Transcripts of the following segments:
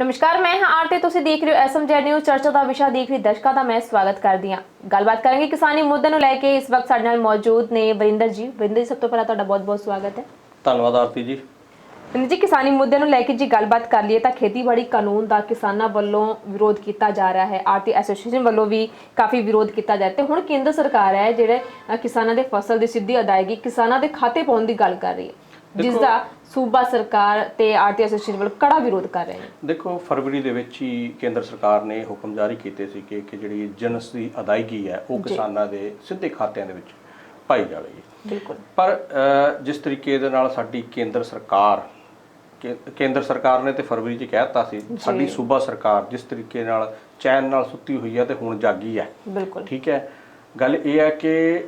ਨਮਸਕਾਰ ਮੈਂ ਹਾਂ ਆਰਤੀ। ਤੁਸੀਂ ਦੇਖ ਰਹੇ ਹੋ ਐਸਐਮਜੀ ਨਿਊਜ਼। ਚਰਚਾ ਦਾ ਵਿਸ਼ਾ ਦੇਖ ਰਹੀ ਦਰਸ਼ਕਾਂ ਦਾ ਮੈਂ ਸਵਾਗਤ ਕਰਦੀ ਹਾਂ। ਗੱਲਬਾਤ ਕਰਾਂਗੇ ਕਿਸਾਨੀ ਮੁੱਦੇ ਨੂੰ ਲੈ ਕੇ। ਇਸ ਵਕਤ ਸਾਡੇ ਨਾਲ ਮੌਜੂਦ ਨੇ ਵਰਿੰਦਰ ਜੀ। ਵਰਿੰਦਰ ਜੀ ਸਭ ਤੋਂ ਪਹਿਲਾਂ ਤੁਹਾਡਾ ਬਹੁਤ-ਬਹੁਤ ਸਵਾਗਤ ਹੈ। ਧੰਨਵਾਦ ਆਰਤੀ ਜੀ। ਵਰਿੰਦਰ ਜੀ ਕਿਸਾਨੀ ਮੁੱਦੇ ਨੂੰ ਲੈ ਕੇ ਜੀ ਗੱਲਬਾਤ ਕਰ ਲਈਏ ਤਾਂ ਖੇਤੀਬਾੜੀ ਕਾਨੂੰਨ ਦਾ ਕਿਸਾਨਾਂ ਵੱਲੋਂ ਵਿਰੋਧ ਕੀਤਾ ਜਾ ਰਿਹਾ ਹੈ। ਆਰਟੀ ਐਸੋਸੀਏਸ਼ਨ ਵੱਲੋਂ ਵੀ ਕਾਫੀ ਵਿਰੋਧ ਕੀਤਾ ਜਾ ਰਿਹਾ ਤੇ ਹੁਣ ਕੇਂਦਰ ਸਰਕਾਰ ਹੈ ਜਿਹੜੇ ਕਿਸਾਨਾਂ ਦੇ ਫਸਲ ਦੀ ਸਿੱਧੀ ਅਦਾਇਗੀ ਕਿਸਾਨਾਂ ਦੇ ਖਾਤੇ ਪਾਉਣ ਦੀ ਗੱਲ ਕਰ ਰਹੀ ਹੈ। ਜਿਸ ਦਾ ਸੂਬਾ ਸਰਕਾਰ ਤੇ ਆਰਟੀ ਐਸੋਸੀਏਸ਼ਨ ਵੱਲੋਂ ਕੜਾ ਵਿਰੋਧ ਕਰ ਰਹੇ ਨੇ। ਦੇਖੋ ਫਰਵਰੀ ਦੇ ਵਿੱਚ ਹੀ ਕੇਂਦਰ ਸਰਕਾਰ ਨੇ ਹੁਕਮ ਜਾਰੀ ਕੀਤੇ ਸੀ ਕਿ ਕਿ ਜਿਹੜੀ ਜਿਨਸ ਦੀ ਅਦਾਇਗੀ ਹੈ ਉਹ ਕਿਸਾਨਾਂ ਦੇ ਸਿੱਧੇ ਖਾਤਿਆਂ ਦੇ ਵਿੱਚ ਪਾਈ ਜਾਵੇਗੀ। ਬਿਲਕੁਲ। ਪਰ ਜਿਸ ਤਰੀਕੇ ਦੇ ਨਾਲ ਸਾਡੀ ਕੇਂਦਰ ਸਰਕਾਰ ਕੇਂਦਰ ਸਰਕਾਰ ਨੇ ਤੇ ਫਰਵਰੀ 'ਚ ਕਹਿ ਦਿੱਤਾ ਸੀ ਸਾਡੀ ਸੂਬਾ ਸਰਕਾਰ ਜਿਸ ਤਰੀਕੇ ਨਾਲ ਚੈਨ ਨਾਲ ਸੁੱਤੀ ਹੋਈ ਹੈ ਤੇ ਹੁਣ ਜਾਗੀ ਹੈ। ਬਿਲਕੁਲ। ਠੀਕ ਹੈ? ਗੱਲ ਇਹ ਹੈ ਕਿ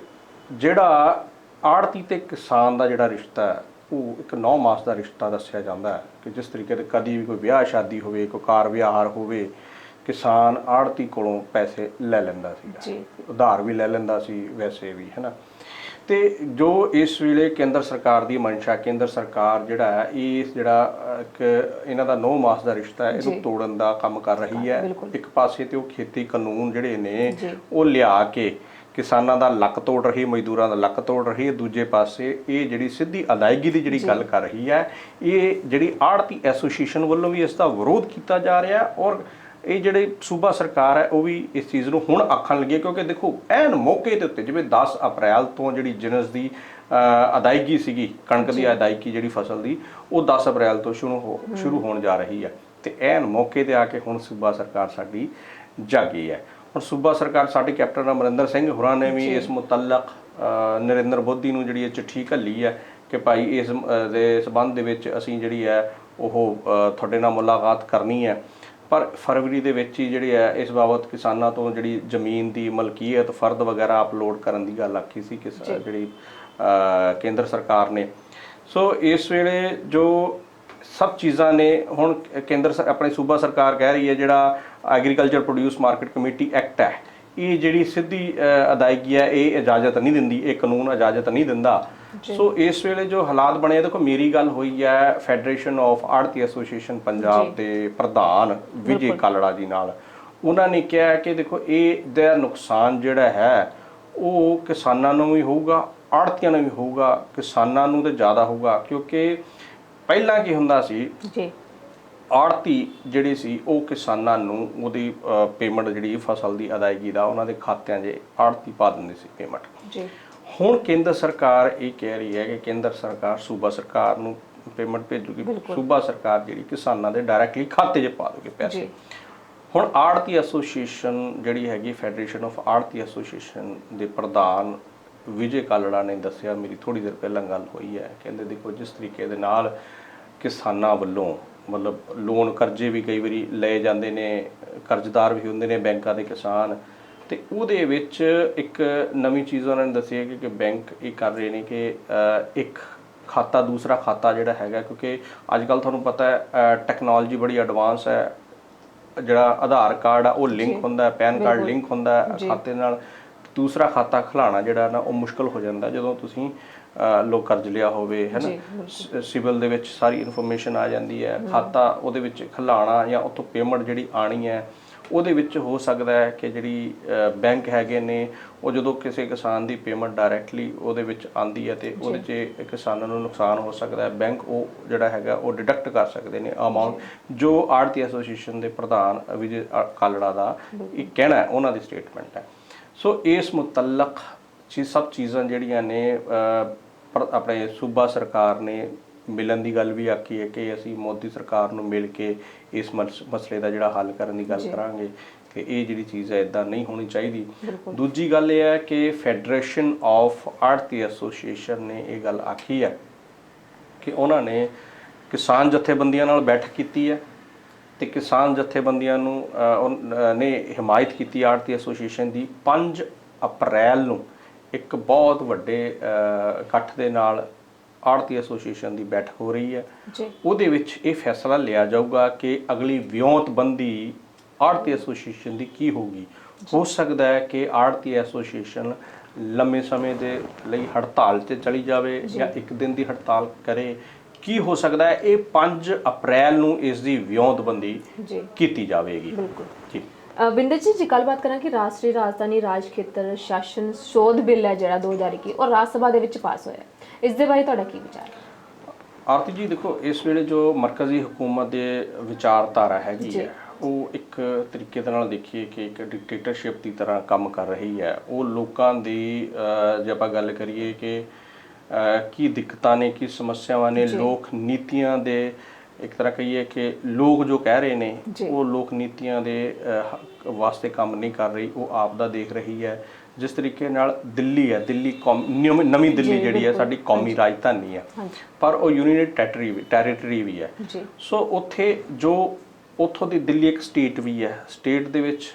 ਜਿਹੜਾ ਆੜਤੀ ਤੇ ਕਿਸਾਨ ਦਾ ਜਿਹੜਾ ਰਿਸ਼ਤਾ ਹੈ ਉਹ ਇੱਕ ਨੌ ਮਾਸ ਦਾ ਰਿਸ਼ਤਾ ਦੱਸਿਆ ਜਾਂਦਾ ਹੈ ਕਿ ਜਿਸ ਤਰੀਕੇ ਤੇ ਕਦੀ ਵੀ ਕੋਈ ਵਿਆਹ ਸ਼ਾਦੀ ਹੋਵੇ ਕੋਈ ਕਾਰ ਵਿਹਾਰ ਹੋਵੇ ਕਿਸਾਨ ਆੜਤੀ ਕੋਲੋਂ ਪੈਸੇ ਲੈ ਲੈਂਦਾ ਜੀ। ਉਧਾਰ ਵੀ ਲੈ ਲੈਂਦਾ ਸੀ ਵੈਸੇ ਵੀ ਹੈਨਾ ਤੇ ਜੋ ਇਸ ਵੇਲੇ ਕੇਂਦਰ ਸਰਕਾਰ ਦੀ ਮਨਸ਼ਾ ਕੇਂਦਰ ਸਰਕਾਰ ਜਿਹੜਾ ਹੈ ਇਸ ਜਿਹੜਾ ਇੱਕ ਇਹਨਾਂ ਦਾ ਨੌ ਮਾਸ ਦਾ ਰਿਸ਼ਤਾ ਹੈ ਇਹਨੂੰ ਤੋੜਨ ਦਾ ਕੰਮ ਕਰ ਰਹੀ ਹੈ। ਇੱਕ ਪਾਸੇ ਤੇ ਉਹ ਖੇਤੀ ਕਾਨੂੰਨ ਜਿਹੜੇ ਨੇ ਉਹ ਲਿਆ ਕੇ ਕਿਸਾਨਾਂ ਦਾ ਲੱਕ ਤੋੜ ਰਹੀ ਮਜ਼ਦੂਰਾਂ ਦਾ ਲੱਕ ਤੋੜ ਰਹੀ ਹੈ ਦੂਜੇ ਪਾਸੇ ਇਹ ਜਿਹੜੀ ਸਿੱਧੀ ਅਦਾਇਗੀ ਦੀ ਜਿਹੜੀ ਗੱਲ ਕਰ ਰਹੀ ਹੈ ਇਹ ਜਿਹੜੀ ਆੜਤੀ ਐਸੋਸੀਏਸ਼ਨ ਵੱਲੋਂ ਵੀ ਇਸ ਦਾ ਵਿਰੋਧ ਕੀਤਾ ਜਾ ਰਿਹਾ ਹੈ ਔਰ ਇਹ ਜਿਹੜੇ ਸੂਬਾ ਸਰਕਾਰ ਹੈ ਉਹ ਵੀ ਇਸ ਚੀਜ਼ ਨੂੰ ਹੁਣ ਆਖਣ ਲੱਗੀ ਹੈ ਕਿਉਂਕਿ ਦੇਖੋ ਐਨ ਮੌਕੇ ਦੇ ਉੱਤੇ ਜਿਵੇਂ 10 ਅਪ੍ਰੈਲ ਤੋਂ ਜਿਹੜੀ ਜਿਨਸ ਦੀ ਅਦਾਇਗੀ ਸੀਗੀ ਕਣਕ ਦੀ ਅਦਾਇਗੀ ਜਿਹੜੀ ਫਸਲ ਦੀ ਉਹ 10 ਅਪ੍ਰੈਲ ਤੋਂ ਸ਼ੁਰੂ ਹੋ। ਸ਼ੁਰੂ ਹੋਣ ਜਾ ਰਹੀ ਹੈ ਤੇ ਐਨ ਮੌਕੇ ਤੇ ਆ ਕੇ ਹੁਣ ਸੂਬਾ ਸਰਕਾਰ ਸਾਡੀ ਜਾਗੀ ਹੈ। ਹੁਣ ਸੂਬਾ ਸਰਕਾਰ ਸਾਡੇ ਕੈਪਟਨ ਅਮਰਿੰਦਰ ਸਿੰਘ ਹੋਰਾਂ ਨੇ ਵੀ ਇਸ ਮੁਤਲਕ ਨਰਿੰਦਰ ਮੋਦੀ ਨੂੰ ਜਿਹੜੀ ਇਹ ਚਿੱਠੀ ਘੱਲੀ ਹੈ ਕਿ ਭਾਈ ਇਸ ਦੇ ਸਬੰਧ ਦੇ ਵਿੱਚ ਅਸੀਂ ਜਿਹੜੀ ਹੈ ਉਹ ਤੁਹਾਡੇ ਨਾਲ ਮੁਲਾਕਾਤ ਕਰਨੀ ਹੈ। ਪਰ ਫਰਵਰੀ ਦੇ ਵਿੱਚ ਹੀ ਜਿਹੜੀ ਹੈ ਇਸ ਬਾਬਤ ਕਿਸਾਨਾਂ ਤੋਂ ਜਿਹੜੀ ਜ਼ਮੀਨ ਦੀ ਮਲਕੀਅਤ ਫਰਦ ਵਗੈਰਾ ਅਪਲੋਡ ਕਰਨ ਦੀ ਗੱਲ ਆਖੀ ਸੀ ਕਿ ਜਿਹੜੀ ਕੇਂਦਰ ਸਰਕਾਰ ਨੇ। ਸੋ ਇਸ ਵੇਲੇ ਜੋ ਸਭ ਚੀਜ਼ਾਂ ਨੇ ਹੁਣ ਕੇਂਦਰ ਸਰ ਆਪਣੀ ਸੂਬਾ ਸਰਕਾਰ ਕਹਿ ਰਹੀ ਹੈ ਜਿਹੜਾ agriculture produce market committee act ਹੈ। ਇਹ ਜਿਹੜੀ ਸਿੱਧੀ ਅਦਾਇਗੀ ਹੈ ਇਹ ਇਜਾਜ਼ਤ ਨਹੀਂ ਦਿੰਦੀ ਇਹ ਕਾਨੂੰਨ ਇਜਾਜ਼ਤ ਨਹੀਂ ਦਿੰਦਾ। ਸੋ ਇਸ ਵੇਲੇ ਜੋ ਹਾਲਾਤ ਬਣੇ ਆ, ਦੇਖੋ ਮੇਰੀ ਗੱਲ ਹੋਈ ਹੈ ਫੈਡਰੇਸ਼ਨ ਆਫ ਆੜਤੀ ਐਸੋਸੀਏਸ਼ਨ ਪੰਜਾਬ ਦੇ ਪ੍ਰਧਾਨ ਵਿਜੇ ਕਾਲੜਾ ਜੀ ਨਾਲ। ਉਹਨਾਂ ਨੇ ਕਿਹਾ ਕਿ ਦੇਖੋ ਇਹ ਦਾ ਨੁਕਸਾਨ ਜਿਹੜਾ ਹੈ ਉਹ ਕਿਸਾਨਾਂ ਨੂੰ ਵੀ ਹੋਊਗਾ ਆੜਤੀਆਂ ਨੂੰ ਵੀ ਹੋਊਗਾ ਕਿਸਾਨਾਂ ਨੂੰ ਤੇ ਜ਼ਿਆਦਾ ਹੋਊਗਾ ਕਿਉਂਕਿ ਪਹਿਲਾਂ ਕੀ ਹੁੰਦਾ ਸੀ? ਜੀ। ਆੜਤੀ ਜਿਹੜੀ ਸੀ ਉਹ ਕਿਸਾਨਾਂ ਨੂੰ ਉਹਦੀ ਪੇਮੈਂਟ ਜਿਹੜੀ ਫਸਲ ਦੀ ਅਦਾਇਗੀ ਦਾ ਉਹਨਾਂ ਦੇ ਖਾਤਿਆਂ 'ਚ ਆੜਤੀ ਪਾ ਦਿੰਦੀ ਸੀ ਪੇਮੈਂਟ ਜੀ। ਹੁਣ ਕੇਂਦਰ ਸਰਕਾਰ ਇਹ ਕਹਿ ਰਹੀ ਹੈ ਕਿ ਕੇਂਦਰ ਸਰਕਾਰ ਸੂਬਾ ਸਰਕਾਰ ਨੂੰ ਪੇਮੈਂਟ ਭੇਜੂਗੀ। ਸੂਬਾ ਸਰਕਾਰ ਜਿਹੜੀ ਕਿਸਾਨਾਂ ਦੇ ਡਾਇਰੈਕਟਲੀ ਖਾਤੇ 'ਚ ਪਾ ਦੋਗੇ ਪੈਸੇ। ਹੁਣ ਆੜਤੀ ਐਸੋਸੀਏਸ਼ਨ ਜਿਹੜੀ ਹੈਗੀ ਫੈਡਰੇਸ਼ਨ ਆਫ ਆੜਤੀ ਐਸੋਸੀਏਸ਼ਨ ਦੇ ਪ੍ਰਧਾਨ ਵਿਜੇ ਕਾਲੜਾ ਨੇ ਦੱਸਿਆ ਮੇਰੀ ਥੋੜੀ ਦੇਰ ਪਹਿਲਾਂ ਗੱਲ ਹੋਈ ਹੈ। ਕਹਿੰਦੇ ਦੇਖੋ ਜਿਸ ਤਰੀਕੇ ਦੇ ਨਾਲ ਕਿਸਾਨਾਂ ਵੱਲੋਂ ਮਤਲਬ ਲੋਨ ਕਰਜ਼ੇ ਵੀ ਕਈ ਵਾਰੀ ਲਏ ਜਾਂਦੇ ਨੇ ਕਰਜ਼ਦਾਰ ਵੀ ਹੁੰਦੇ ਨੇ ਬੈਂਕਾਂ ਦੇ ਕਿਸਾਨ। ਤੇ ਉਹਦੇ ਵਿੱਚ ਇੱਕ ਨਵੀਂ ਚੀਜ਼ ਉਹਨਾਂ ਨੇ ਦੱਸੀ ਹੈ ਕਿ ਬੈਂਕ ਇਹ ਕਰ ਰਹੇ ਨੇ ਕਿ ਇੱਕ ਖਾਤਾ ਦੂਸਰਾ ਖਾਤਾ ਜਿਹੜਾ ਹੈਗਾ ਕਿਉਂਕਿ ਅੱਜ ਕੱਲ ਤੁਹਾਨੂੰ ਪਤਾ ਹੈ ਟੈਕਨੋਲੋਜੀ ਬੜੀ ਐਡਵਾਂਸ ਹੈ। ਜਿਹੜਾ ਆਧਾਰ ਕਾਰਡ ਆ ਉਹ ਲਿੰਕ ਹੁੰਦਾ ਹੈ ਪੈਨ ਕਾਰਡ ਲਿੰਕ ਹੁੰਦਾ ਹੈ ਖਾਤੇ ਨਾਲ। ਦੂਸਰਾ ਖਾਤਾ ਖਿਲਾਣਾ ਜਿਹੜਾ ਨਾ ਉਹ ਮੁਸ਼ਕਲ ਹੋ ਜਾਂਦਾ ਜਦੋਂ ਤੁਸੀਂ ਅਹ, ਲੋ ਕਰਜ਼ ਲਿਆ ਹੋਵੇ ਹੈ ਨਾ? ਸਿਵਲ ਦੇ ਵਿੱਚ ਸਾਰੀ ਇਨਫੋਰਮੇਸ਼ਨ ਆ ਜਾਂਦੀ ਹੈ। ਖਾਤਾ ਉਹਦੇ ਵਿੱਚ ਖਿਲਾਣਾ ਜਾਂ ਉੱਥੋਂ ਪੇਮੈਂਟ ਜਿਹੜੀ ਆਣੀ ਹੈ ਉਹਦੇ ਵਿੱਚ ਹੋ ਸਕਦਾ ਹੈ ਕਿ ਜਿਹੜੀ ਬੈਂਕ ਹੈਗੇ ਨੇ ਉਹ ਜਦੋਂ ਕਿਸੇ ਕਿਸਾਨ ਦੀ ਪੇਮੈਂਟ ਡਾਇਰੈਕਟਲੀ ਉਹਦੇ ਵਿੱਚ ਆਂਦੀ ਹੈ ਤੇ ਉਹਦੇ 'ਚ ਕਿਸਾਨਾਂ ਨੂੰ ਨੁਕਸਾਨ ਹੋ ਸਕਦਾ ਹੈ ਬੈਂਕ ਉਹ ਜਿਹੜਾ ਹੈਗਾ ਉਹ ਡਿਡਕਟ ਕਰ ਸਕਦੇ ਨੇ ਅਮਾਉਂਟ। ਜੋ। ਆੜਤੀ ਐਸੋਸੀਏਸ਼ਨ ਦੇ ਪ੍ਰਧਾਨ ਵਿਜੇ ਕਾਲੜਾ ਦਾ ਇਹ ਕਹਿਣਾ ਹੈ ਉਹਨਾਂ ਦੀ ਸਟੇਟਮੈਂਟ ਹੈ। ਸੋ ਇਸ ਮੁਤਲਕ ਚੀ ਸਭ ਚੀਜ਼ਾਂ ਜਿਹੜੀਆਂ ਨੇ ਆਪਣੇ ਸੂਬਾ ਸਰਕਾਰ ਨੇ ਮਿਲਣ ਦੀ ਗੱਲ ਵੀ ਆਖੀ ਹੈ ਕਿ ਅਸੀਂ ਮੋਦੀ ਸਰਕਾਰ ਨੂੰ ਮਿਲ ਕੇ ਇਸ ਮਸ- ਮਸਲੇ ਦਾ ਜਿਹੜਾ ਹੱਲ ਕਰਨ ਦੀ ਗੱਲ ਕਰਾਂਗੇ ਕਿ ਇਹ ਜਿਹੜੀ ਚੀਜ਼ ਹੈ ਇਦਾਂ ਨਹੀਂ ਹੋਣੀ ਚਾਹੀਦੀ। ਦੂਜੀ ਗੱਲ ਇਹ ਹੈ ਕਿ ਫੈਡਰੇਸ਼ਨ ਆਫ ਆੜਤੀ ਐਸੋਸੀਏਸ਼ਨ ਨੇ ਇਹ ਗੱਲ ਆਖੀ ਹੈ ਕਿ ਉਹਨਾਂ ਨੇ ਕਿਸਾਨ ਜਥੇਬੰਦੀਆਂ ਨਾਲ ਬੈਠਕ ਕੀਤੀ ਹੈ। ਤੇ ਕਿਸਾਨ ਜਥੇਬੰਦੀਆਂ ਨੂੰ ਨੇ ਹਮਾਇਤ ਕੀਤੀ ਆੜਤੀ ਐਸੋਸੀਏਸ਼ਨ ਦੀ। 5 ਅਪ੍ਰੈਲ ਨੂੰ ਇੱਕ ਬਹੁਤ ਵੱਡੇ ਇਕੱਠ ਦੇ ਨਾਲ ਆੜਤੀ ਐਸੋਸੀਏਸ਼ਨ ਦੀ ਬੈਠਕ ਹੋ ਰਹੀ ਹੈ। ਜੀ। ਉਹਦੇ ਵਿੱਚ ਇਹ ਫੈਸਲਾ ਲਿਆ ਜਾਊਗਾ ਕਿ ਅਗਲੀ ਵਿਉਂਤਬੰਦੀ ਆੜਤੀ ਐਸੋਸੀਏਸ਼ਨ ਦੀ ਕੀ ਹੋਊਗੀ। ਹੋ ਸਕਦਾ ਹੈ ਕਿ ਆੜਤੀ ਐਸੋਸੀਏਸ਼ਨ ਲੰਮੇ ਸਮੇਂ ਦੇ ਲਈ ਹੜਤਾਲ ਤੇ ਚਲੀ ਜਾਵੇ ਜਾਂ ਇੱਕ ਦਿਨ ਦੀ ਹੜਤਾਲ ਕਰੇ। ਕੀ ਹੋ ਸਕਦਾ ਹੈ? ਇਹ 5 ਅਪ੍ਰੈਲ ਨੂੰ ਇਸ ਦੀ ਵਿਉਂਤਬੰਦੀ ਜੀ। ਕੀਤੀ ਜਾਵੇਗੀ। ਬਿਲਕੁਲ। ਜੀ। ਬਿੰਦਰ ਜੀ ਜੀ ਗੱਲਬਾਤ ਕਰਾਂ ਕਿ ਰਾਸ਼ਟਰੀ ਰਾਜਧਾਨੀ ਰਾਜ ਖੇਤਰ ਸ਼ਾਸਨ ਸੋਧ ਬਿੱਲ ਹੈ ਜਿਹੜਾ 2021 ਉਹ ਰਾਜ ਸਭਾ ਦੇ ਵਿੱਚ ਪਾਸ ਹੋਇਆ। ਇਸ ਦੇ ਬਾਰੇ ਤੁਹਾਡਾ ਕੀ ਵਿਚਾਰ ਹੈ? ਆਰਤੀ ਜੀ ਦੇਖੋ ਇਸ ਵੇਲੇ ਜੋ ਮਰਕਜ਼ੀ ਹਕੂਮਤ ਦੇ ਵਿਚਾਰਧਾਰਾ ਹੈਗੀ। ਹੈ ਉਹ ਇੱਕ ਤਰੀਕੇ ਦੇ ਨਾਲ ਦੇਖੀਏ ਕਿ ਇੱਕ ਡਿਕਟੇਟਰਸ਼ਿਪ ਦੀ ਤਰ੍ਹਾਂ ਕੰਮ ਕਰ ਰਹੀ ਹੈ। ਉਹ ਲੋਕਾਂ ਦੀ ਜੇ ਆਪਾਂ ਗੱਲ ਕਰੀਏ ਕਿ ਕੀ ਦਿੱਕਤਾਂ ਨੇ ਕੀ ਸਮੱਸਿਆਵਾਂ ਨੇ। ਲੋਕ ਨੀਤੀਆਂ ਦੇ ਇੱਕ ਤਰ੍ਹਾਂ ਕਹੀਏ ਕਿ ਲੋਕ ਜੋ ਕਹਿ ਰਹੇ ਨੇ। ਉਹ ਲੋਕ ਨੀਤੀਆਂ ਦੇ ਵਾਸਤੇ ਕੰਮ ਨਹੀਂ ਕਰ ਰਹੀ ਉਹ ਆਪ ਦਾ ਦੇਖ ਰਹੀ ਹੈ। ਜਿਸ ਤਰੀਕੇ ਨਾਲ ਦਿੱਲੀ ਹੈ ਦਿੱਲੀ ਨਵੀਂ ਦਿੱਲੀ ਜਿਹੜੀ ਹੈ। ਸਾਡੀ ਕੌਮੀ ਰਾਜਧਾਨੀ ਹੈ। ਪਰ ਉਹ ਯੂਨੀਅਨ ਟੈਰੀਟਰੀ ਵੀ ਟੈਰੀਟਰੀ ਵੀ ਹੈ। ਸੋ ਉੱਥੇ ਜੋ ਉੱਥੋਂ ਦੀ ਦਿੱਲੀ ਇੱਕ ਸਟੇਟ ਵੀ ਹੈ। ਸਟੇਟ ਦੇ ਵਿੱਚ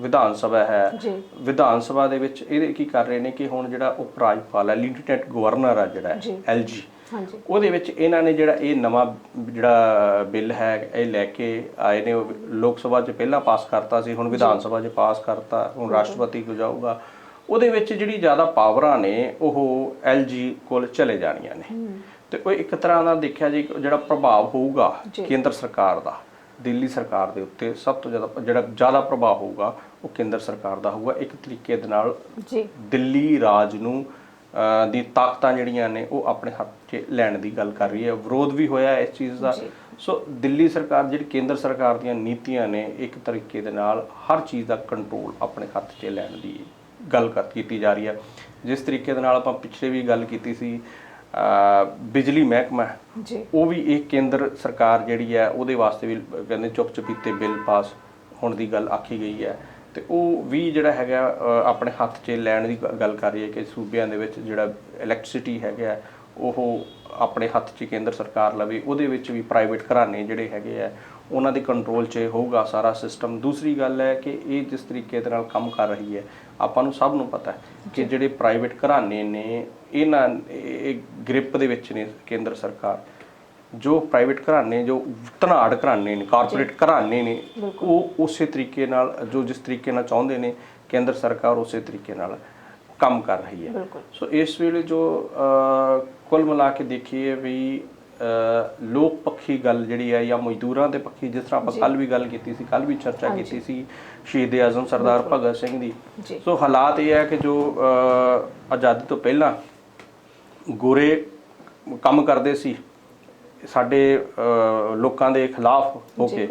ਵਿਧਾਨ ਸਭਾ ਹੈ। ਜੀ। ਵਿਧਾਨ ਸਭਾ ਦੇ ਵਿੱਚ ਇਹਦੇ ਕੀ ਕਰ ਰਹੇ ਨੇ ਕਿ ਹੁਣ ਜਿਹੜਾ ਉਪ ਰਾਜਪਾਲ ਹੈ ਲੈਫਟੀਨੈਂਟ ਗਵਰਨਰ ਆ ਜਿਹੜਾ ਜੀ। ਐਲਜੀ ਹਾਂਜੀ। ਉਹਦੇ ਵਿੱਚ ਇਹਨਾਂ ਨੇ ਜਿਹੜਾ ਇਹ ਨਵਾਂ ਜਿਹੜਾ ਬਿੱਲ ਹੈ ਇਹ ਲੈ ਕੇ ਆਏ ਨੇ। ਉਹ ਲੋਕ ਸਭਾ 'ਚ ਪਹਿਲਾਂ ਪਾਸ ਕਰਤਾ ਸੀ ਹੁਣ ਵਿਧਾਨ ਸਭਾ 'ਚ ਪਾਸ ਕਰਤਾ ਹੁਣ ਰਾਸ਼ਟਰਪਤੀ ਕੋ ਜਾਊਗਾ। ਉਹਦੇ ਵਿੱਚ ਜਿਹੜੀ ਜ਼ਿਆਦਾ ਪਾਵਰਾਂ ਨੇ ਉਹ ਐਲਜੀ ਕੋਲ ਚਲੇ ਜਾਣੀਆਂ ਨੇ। ਤੇ ਉਹ ਇੱਕ ਤਰ੍ਹਾਂ ਦਾ ਦੇਖਿਆ ਜੀ ਜਿਹੜਾ ਪ੍ਰਭਾਵ ਹੋਊਗਾ ਜੀ। ਕੇਂਦਰ ਸਰਕਾਰ ਦਾ। ਦਿੱਲੀ ਸਰਕਾਰ ਦੇ ਉੱਤੇ ਸਭ ਤੋਂ ਜ਼ਿਆਦਾ ਜਿਹੜਾ ਜ਼ਿਆਦਾ ਪ੍ਰਭਾਵ ਹੋਊਗਾ ਉਹ ਕੇਂਦਰ ਸਰਕਾਰ ਦਾ ਹੋਊਗਾ। ਇੱਕ ਤਰੀਕੇ ਦੇ ਨਾਲ ਜੀ। ਦਿੱਲੀ ਰਾਜ ਨੂੰ ਦੀ ਤਾਕਤਾਂ ਜਿਹੜੀਆਂ ਨੇ ਉਹ ਆਪਣੇ ਹੱਥ 'ਚ ਲੈਣ ਦੀ ਗੱਲ ਕਰ ਰਹੀ ਹੈ। ਵਿਰੋਧ ਵੀ ਹੋਇਆ ਇਸ ਚੀਜ਼ ਦਾ। ਸੋ ਦਿੱਲੀ ਸਰਕਾਰ ਜਿਹੜੀ ਕੇਂਦਰ ਸਰਕਾਰ ਦੀਆਂ ਨੀਤੀਆਂ ਨੇ ਇੱਕ ਤਰੀਕੇ ਦੇ ਨਾਲ ਹਰ ਚੀਜ਼ ਦਾ ਕੰਟਰੋਲ ਆਪਣੇ ਹੱਥ 'ਚ ਲੈਣ ਦੀ ਗੱਲ ਕਰ ਕੀਤੀ ਜਾ ਰਹੀ ਹੈ। ਜਿਸ ਤਰੀਕੇ ਦੇ ਨਾਲ ਆਪਾਂ ਪਿਛਲੇ ਵੀ ਗੱਲ ਕੀਤੀ ਸੀ ਬਿਜਲੀ ਮਹਿਕਮਾ ਜੀ। ਉਹ ਵੀ ਇਹ ਕੇਂਦਰ ਸਰਕਾਰ ਜਿਹੜੀ ਹੈ ਉਹਦੇ ਵਾਸਤੇ ਵੀ ਕਹਿੰਦੇ ਚੁੱਪ ਚਪੀਤੇ ਬਿੱਲ ਪਾਸ ਹੋਣ ਦੀ ਗੱਲ ਆਖੀ ਗਈ ਹੈ। ਤੇ ਉਹ ਵੀ ਜਿਹੜਾ ਹੈਗਾ ਆਪਣੇ ਹੱਥ 'ਚ ਲੈਣ ਦੀ ਗੱਲ ਕਰ ਰਹੀ ਹੈ ਕਿ ਸੂਬਿਆਂ ਦੇ ਵਿੱਚ ਜਿਹੜਾ ਇਲੈਕਟ੍ਰਿਸਿਟੀ ਹੈਗਾ ਉਹ ਆਪਣੇ ਹੱਥ 'ਚ ਕੇਂਦਰ ਸਰਕਾਰ ਲਵੇ ਉਹਦੇ ਵਿੱਚ ਵੀ ਪ੍ਰਾਈਵੇਟ ਘਰਾਣੇ ਜਿਹੜੇ ਹੈਗੇ ਆ ਉਹਨਾਂ ਦੇ ਕੰਟਰੋਲ 'ਚ ਹੋਊਗਾ ਸਾਰਾ ਸਿਸਟਮ ਦੂਸਰੀ ਗੱਲ ਹੈ ਕਿ ਇਹ ਜਿਸ ਤਰੀਕੇ ਦੇ ਨਾਲ ਕੰਮ ਕਰ ਰਹੀ ਹੈ ਆਪਾਂ ਨੂੰ ਸਭ ਨੂੰ ਪਤਾ ਹੈ ਕਿ ਜਿਹੜੇ ਪ੍ਰਾਈਵੇਟ ਘਰਾਣੇ ਨੇ ਇਹਨਾਂ ਇਹ ਗ੍ਰਿਪ ਦੇ ਵਿੱਚ ਨੇ ਕੇਂਦਰ ਸਰਕਾਰ। ਜੋ ਪ੍ਰਾਈਵੇਟ ਘਰਾਣੇ ਜੋ ਧਨਾੜ ਘਰਾਣੇ ਨੇ ਕਾਰਪੋਰੇਟ ਘਰਾਣੇ ਨੇ ਉਹ ਉਸੇ ਤਰੀਕੇ ਨਾਲ ਜੋ ਜਿਸ ਤਰੀਕੇ ਨਾਲ ਚਾਹੁੰਦੇ ਨੇ ਕੇਂਦਰ ਸਰਕਾਰ ਉਸੇ ਤਰੀਕੇ ਨਾਲ ਕੰਮ ਕਰ ਰਹੀ ਹੈ। ਸੋ ਇਸ ਵੇਲੇ ਜੋ ਕੁੱਲ ਮਿਲਾ ਕੇ ਦੇਖੀਏ ਵੀ ਲੋਕ ਪੱਖੀ ਗੱਲ ਜਿਹੜੀ ਹੈ ਜਾਂ ਮਜ਼ਦੂਰਾਂ ਦੇ ਪੱਖੀ ਜਿਸ ਤਰ੍ਹਾਂ ਆਪਾਂ ਕੱਲ ਵੀ ਗੱਲ ਕੀਤੀ ਸੀ ਕੱਲ ਵੀ ਚਰਚਾ ਕੀਤੀ ਸੀ ਸ਼ਹੀਦ ਆਜ਼ਮ ਸਰਦਾਰ ਭਗਤ ਸਿੰਘ ਦੀ। ਸੋ ਹਾਲਾਤ ਇਹ ਹੈ ਕਿ ਜੋ ਆਜ਼ਾਦੀ ਤੋਂ ਪਹਿਲਾਂ ਗੋਰੇ ਕੰਮ ਕਰਦੇ ਸੀ ਸਾਡੇ ਲੋਕਾਂ ਦੇ ਖਿਲਾਫ ਹੋ ਕੇ।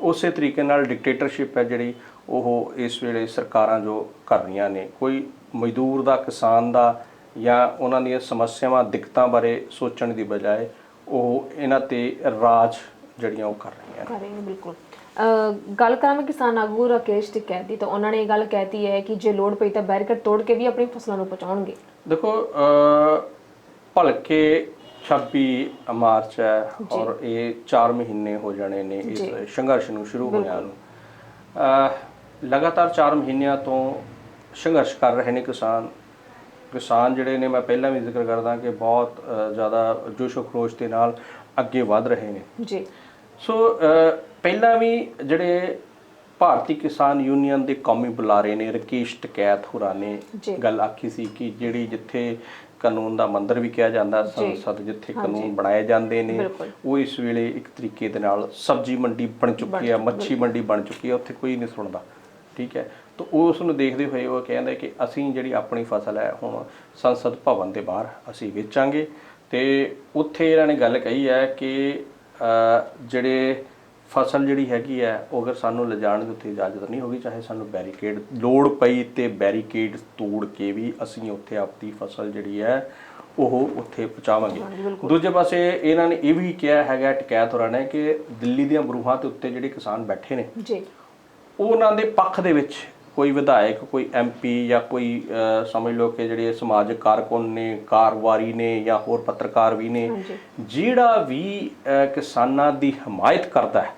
ਉਸੇ ਤਰੀਕੇ ਨਾਲ ਡਿਕਟੇਟਰਸ਼ਿਪ ਹੈ ਜਿਹੜੀ ਉਹ ਇਸ ਵੇਲੇ ਸਰਕਾਰਾਂ ਜੋ ਕਰ ਰਹੀਆਂ ਨੇ। ਕੋਈ ਮਜ਼ਦੂਰ ਦਾ ਕਿਸਾਨ ਦਾ ਜਾਂ ਉਹਨਾਂ ਦੀਆਂ ਸਮੱਸਿਆਵਾਂ ਦਿੱਕਤਾਂ ਬਾਰੇ ਸੋਚਣ ਦੀ ਬਜਾਏ ਉਹ ਇਹਨਾਂ ਤੇ ਰਾਜ ਜਿਹੜੀਆਂ ਉਹ ਕਰ ਰਹੀਆਂ ਨੇ। ਕਰ ਰਹੇ ਨੇ ਬਿਲਕੁਲ। ਗੱਲ ਕਰਾਂ ਮੈਂ ਕਿਸਾਨ ਆਗੂ ਰਾਕੇਸ਼ ਟਿਕੈਤ ਦੀ ਤਾਂ। ਉਹਨਾਂ ਨੇ ਇਹ ਗੱਲ ਕਹਿਤੀ ਹੈ ਕਿ ਜੇ ਲੋੜ ਪਈ ਤਾਂ ਬੈਰੀਕੇਡ ਤੋੜ ਕੇ ਵੀ ਆਪਣੀ ਫਸਲਾਂ ਨੂੰ ਪਹੁੰਚਾਉਣਗੇ। ਦੇਖੋ ਭਲਕੇ 26 ਮਾਰਚ ਹੈ ਔਰ ਇਹ 4 ਮਹੀਨੇ ਹੋ ਜਾਣੇ ਨੇ ਇਸ। ਸੰਘਰਸ਼ ਨੂੰ ਸ਼ੁਰੂ ਹੋਇਆ ਨੂੰ। ਲਗਾਤਾਰ 4 ਮਹੀਨਿਆਂ ਤੋਂ ਸੰਘਰਸ਼ ਕਰ ਰਹੇ ਨੇ ਕਿਸਾਨ। ਕਿਸਾਨ ਜਿਹੜੇ ਨੇ ਮੈਂ ਪਹਿਲਾਂ ਵੀ ਜ਼ਿਕਰ ਕਰਦਾ ਕਿ ਬਹੁਤ ਜ਼ਿਆਦਾ ਜੋਸ਼ੋ ਖਰੋਸ਼ ਦੇ ਨਾਲ ਅੱਗੇ ਵਧ ਰਹੇ ਨੇ। ਜੀ। ਸੋ ਪਹਿਲਾਂ ਵੀ ਜਿਹੜੇ ਭਾਰਤੀ ਕਿਸਾਨ ਯੂਨੀਅਨ ਦੇ ਕੌਮੀ ਬੁਲਾਰੇ ਨੇ ਰਕੇਸ਼ ਟਕੈਤ ਹੋਰਾਂ ਨੇ। ਗੱਲ ਆਖੀ ਸੀ ਕਿ ਜਿਹੜੀ ਜਿੱਥੇ ਕਾਨੂੰਨ ਦਾ ਮੰਦਰ ਵੀ ਕਿਹਾ ਜਾਂਦਾ ਸੰਸਦ ਜਿੱਥੇ ਕਾਨੂੰਨ ਬਣਾਏ ਜਾਂਦੇ ਨੇ। ਉਹ ਇਸ ਵੇਲੇ ਇੱਕ ਤਰੀਕੇ ਦੇ ਨਾਲ ਸਬਜ਼ੀ ਮੰਡੀ ਬਣ ਚੁੱਕੀ ਹੈ ਮੱਛੀ ਮੰਡੀ ਬਣ ਚੁੱਕੀ ਹੈ ਉੱਥੇ ਕੋਈ ਨਹੀਂ ਸੁਣਦਾ। ਠੀਕ ਹੈ। ਤਾਂ ਉਸ ਨੂੰ ਦੇਖਦੇ ਹੋਏ ਉਹ ਕਹਿੰਦੇ ਕਿ ਅਸੀਂ ਜਿਹੜੀ ਆਪਣੀ ਫਸਲ ਹੈ ਹੁਣ ਸੰਸਦ ਭਵਨ ਦੇ ਬਾਹਰ ਅਸੀਂ ਵੇਚਾਂਗੇ। ਤੇ ਉੱਥੇ ਇਹਨਾਂ ਨੇ ਗੱਲ ਕਹੀ ਹੈ ਕਿ ਜਿਹੜੇ ਫਸਲ ਜਿਹੜੀ ਹੈਗੀ ਹੈ ਉਹ ਅਗਰ ਸਾਨੂੰ ਲਿਜਾਣ ਦੀ ਉੱਥੇ ਇਜਾਜ਼ਤ ਨਹੀਂ ਹੋਗੀ ਚਾਹੇ ਸਾਨੂੰ ਬੈਰੀਕੇਡ ਲੋੜ ਪਈ ਤੇ ਬੈਰੀਕੇਡ ਤੋੜ ਕੇ ਵੀ ਅਸੀਂ ਉੱਥੇ ਆਪਣੀ ਫਸਲ ਜਿਹੜੀ ਹੈ ਉਹ ਉੱਥੇ ਪਹੁੰਚਾਵਾਂਗੇ। ਦੂਜੇ ਪਾਸੇ ਇਹਨਾਂ ਨੇ ਇਹ ਵੀ ਕਿਹਾ ਹੈਗਾ ਟਕੈਤ ਹੋਰਾਂ ਨੇ ਕਿ ਦਿੱਲੀ ਦੀਆਂ ਬਰੂਹਾਂ ਦੇ ਉੱਤੇ ਜਿਹੜੇ ਕਿਸਾਨ ਬੈਠੇ ਨੇ ਜੀ। ਉਹਨਾਂ ਦੇ ਪੱਖ ਦੇ ਵਿੱਚ ਕੋਈ ਵਿਧਾਇਕ ਕੋਈ ਐਮਪੀ ਜਾਂ ਕੋਈ ਸਮਝ ਲਓ ਕਿ ਜਿਹੜੇ ਸਮਾਜਿਕ ਕਾਰਕੁਨ ਨੇ ਕਾਰਵਾਰੀ ਨੇ ਜਾਂ ਹੋਰ ਪੱਤਰਕਾਰ ਵੀ ਨੇ। ਜਿਹੜਾ ਵੀ ਕਿਸਾਨਾਂ ਦੀ ਹਮਾਇਤ ਕਰਦਾ ਹੈ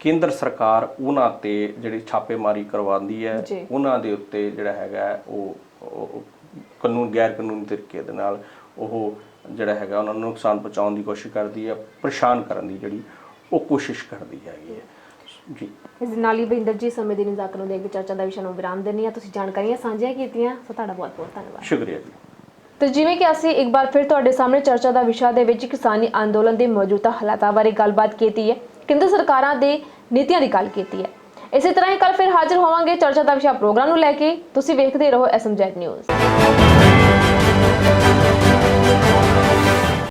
ਕੇਂਦਰ ਸਰਕਾਰ ਉਹਨਾਂ ਤੇ ਜਿਹੜੀ ਛਾਪੇਮਾਰੀ ਕਰਵਾਉਂਦੀ ਹੈ। ਉਹਨਾਂ ਦੇ ਉੱਤੇ ਜਿਹੜਾ ਹੈਗਾ ਉਹ ਕਾਨੂੰਨ ਗੈਰ ਕਾਨੂੰਨੀ ਤਰੀਕੇ ਦੇ ਨਾਲ ਉਹ ਜਿਹੜਾ ਹੈਗਾ ਉਹਨਾਂ ਨੂੰ ਨੁਕਸਾਨ ਪਹੁੰਚਾਉਣ ਦੀ ਕੋਸ਼ਿਸ਼ ਕਰਦੀ ਹੈ ਪਰੇਸ਼ਾਨ ਕਰਨ ਦੀ ਜਿਹੜੀ ਉਹ ਕੋਸ਼ਿਸ਼ ਕਰਦੀ ਹੈਗੀ ਹੈ ਜੀ। ਇਸ ਦੇ ਨਾਲ ਹੀ ਜੀ ਸਮੇਂ ਦੀ ਨਜ਼ਾਕਤ ਨੂੰ ਦੇਖ ਕੇ ਚਰਚਾ ਦਾ ਵਿਸ਼ਾ ਨੂੰ ਵਿਰਾਮ ਦਿੰਨੀ ਆ ਤੁਸੀਂ ਜਾਣਕਾਰੀਆਂ ਸਾਂਝੀਆਂ ਕੀਤੀਆਂ ਸੋ ਤੁਹਾਡਾ ਬਹੁਤ ਬਹੁਤ ਧੰਨਵਾਦ। ਸ਼ੁਕਰੀਆ ਜੀ। ਤੇ ਤੇ ਜਿਵੇਂ ਕਿ ਅਸੀਂ ਇੱਕ ਵਾਰ ਫਿਰ ਤੁਹਾਡੇ ਸਾਹਮਣੇ ਚਰਚਾ ਦਾ ਵਿਸ਼ਾ ਦੇ ਵਿੱਚ ਕਿਸਾਨੀ ਅੰਦੋਲਨ ਦੇ ਮੌਜੂਦਾ ਹਾਲਾਤਾਂ ਬਾਰੇ ਗੱਲਬਾਤ ਕੀਤੀ ਹੈ। ਕੇਂਦਰ ਸਰਕਾਰਾਂ ਦੇ ਨੀਤੀਆਂ ਦੀ ਗੱਲ ਕੀਤੀ ਹੈ। ਇਸੇ ਤਰ੍ਹਾਂ ਹੀ ਕੱਲ ਫਿਰ ਹਾਜ਼ਰ ਹੋਵਾਂਗੇ। ਚਰਚਾ ਦਾ ਵਿਸ਼ਾ ਪ੍ਰੋਗਰਾਮ ਨੂੰ ਲੈ ਕੇ ਤੁਸੀਂ ਵੇਖਦੇ ਰਹੋ ਐਸਐਮਜੈਡ ਨਿਊਜ਼।